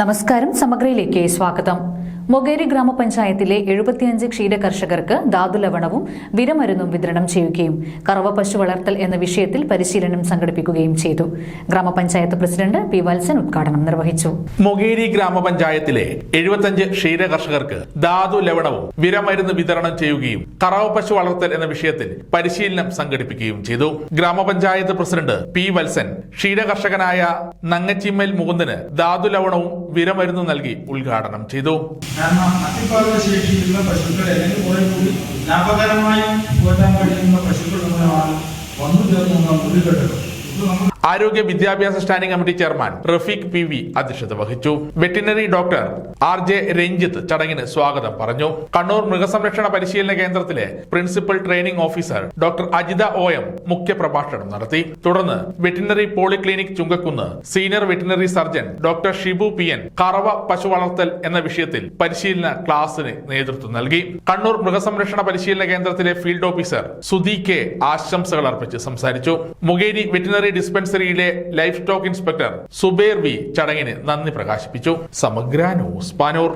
നമസ്കാരം സമഗ്രയിലേക്ക് സ്വാഗതം. മൊകേരി ഗ്രാമപഞ്ചായത്തിലെ എഴുപത്തിയഞ്ച് ക്ഷീര കർഷകർക്ക് ധാതുലവണവും വിരമരുന്നും വിതരണം ചെയ്യുകയും കറവ പശു വളർത്തൽ എന്ന വിഷയത്തിൽ പരിശീലനം സംഘടിപ്പിക്കുകയും ചെയ്തു. ഗ്രാമപഞ്ചായത്ത് പ്രസിഡന്റ് പി വത്സൻ ഉദ്ഘാടനം നിർവഹിച്ചു. മൊകേരി ഗ്രാമപഞ്ചായത്തിലെ എഴുപത്തിയഞ്ച് ക്ഷീര കർഷകർക്ക് ധാതു ലവണവും വിരമരുന്ന് വിതരണം ചെയ്യുകയും കറവ പശു വളർത്തൽ എന്ന വിഷയത്തിൽ പരിശീലനം സംഘടിപ്പിക്കുകയും ചെയ്തു. ഗ്രാമപഞ്ചായത്ത് പ്രസിഡന്റ് പി വത്സൻ ക്ഷീര കർഷകനായ നങ്ങച്ചിമ്മൽ മുകുന്ദന് ധാതു ലവണവും വിരമരുന്നും നൽകി ഉദ്ഘാടനം ചെയ്തു. ലാഭകരമായി പശുക്കൾ ആരോഗ്യ വിദ്യാഭ്യാസ standing committee chairman Rafeeq P V അധ്യക്ഷത വഹിച്ചു. Veterinary doctor R J Ranjith ചടങ്ങിന് സ്വാഗതം പറഞ്ഞു. കണ്ണൂർ മൃഗസംരക്ഷണ പരിശീലന കേന്ദ്രത്തിലെ principal training officer doctor Ajitha O M മുഖ്യപ്രഭാഷണം നടത്തി. തുടർന്ന് veterinary polyclinic Chungakkunnu senior veterinary surgeon doctor Shibu P N കറവ പശു വളർത്തൽ എന്ന വിഷയത്തിൽ പരിശീലന ക്ലാസ്സിന് നേതൃത്വം നൽകി. കണ്ണൂർ മൃഗസംരക്ഷണ പരിശീലന കേന്ദ്രത്തിലെ ഫീൽഡ് ഓഫീസർ സുധി കെ ആശംസകൾ അർപ്പിച്ച് സംസാരിച്ചു. മുഗേരി വെറ്റിനറി ഡിസ്പെൻസറിയിലെ livestock inspector Zubair V ചടങ്ങിന് നന്ദി പ്രകാശിപ്പിച്ചു. സമഗ്ര ന്യൂസ് പാനൂർ.